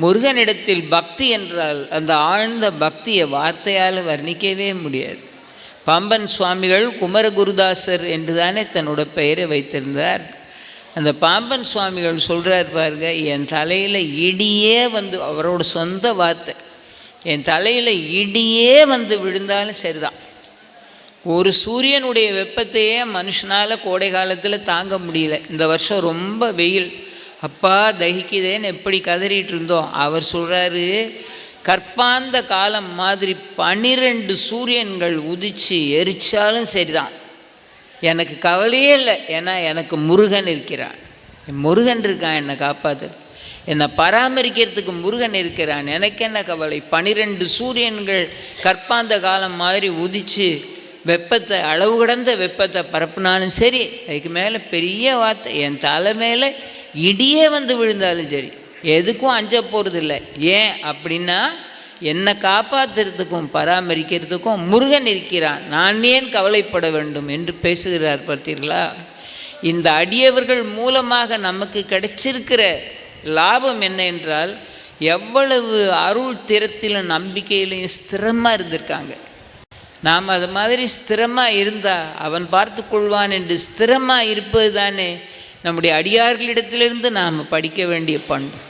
முருகனிடத்தில் பக்தி என்றால் அந்த ஆழ்ந்த பக்தியை வார்த்தையால் வர்ணிக்கவே முடியாது. பாம்பன் சுவாமிகள் குமரகுருதாசர் என்று தானே தன்னோட பெயரை வைத்திருந்தார். அந்த பாம்பன் சுவாமிகள் சொல்கிறார் பாருங்க என் தலையில் இடியே வந்து அவரோட சொந்த வார்த்தை என் தலையில் இடியே வந்து விழுந்தாலும் சரிதான். ஒரு சூரியனுடைய வெப்பத்தையே மனுஷனால் கோடை காலத்தில் தாங்க முடியல. இந்த வருஷம் ரொம்ப வெயில். அப்பா தகிக்குதேன்னு எப்படி கதறிட்டு இருந்தோம் அவர் சொல்கிறாரு கற்பாந்த காலம் மாதிரி பனிரெண்டு சூரியன்கள் உதிச்சு எரிச்சாலும் சரிதான். எனக்கு கவலையே இல்லை. ஏன்னா எனக்கு முருகன் இருக்கிறான். என் முருகன் இருக்கான் என்னை காப்பாற்று என்னை பராமரிக்கிறதுக்கு முருகன் இருக்கிறான். எனக்கு என்ன கவலை? பனிரெண்டு சூரியன்கள் கற்பாந்த காலம் மாதிரி உதிச்சு வெப்பத்தை அளவு கடந்த வெப்பத்தை பரப்புனாலும் சரி அதுக்கு மேலே பெரிய வார்த்தை என் தலை மேலே இடியே வந்து விழுந்தாலும் சரி எதுக்கும் அஞ்ச போகிறதில்ல ஏன் அப்படின்னா என்னை காப்பாற்றுறதுக்கும் பராமரிக்கிறதுக்கும் முருகன் இருக்கிறான். நான் ஏன் கவலைப்பட வேண்டும் என்று பேசுகிறார் பார்த்தீர்களா? இந்த அடியவர்கள் மூலமாக நமக்கு கிடைச்சிருக்கிற லாபம் என்ன என்றால் எவ்வளவு அருள் திறத்திலும் நம்பிக்கையிலையும் ஸ்திரமாக இருந்திருக்காங்க. நாம் அது மாதிரி ஸ்திரமாக இருந்தால் அவன் பார்த்து கொள்வான் என்று ஸ்திரமாக இருப்பது தானே நம்முடைய அடியார்களிடத்திலிருந்து நாம் படிக்க வேண்டிய பண்பு.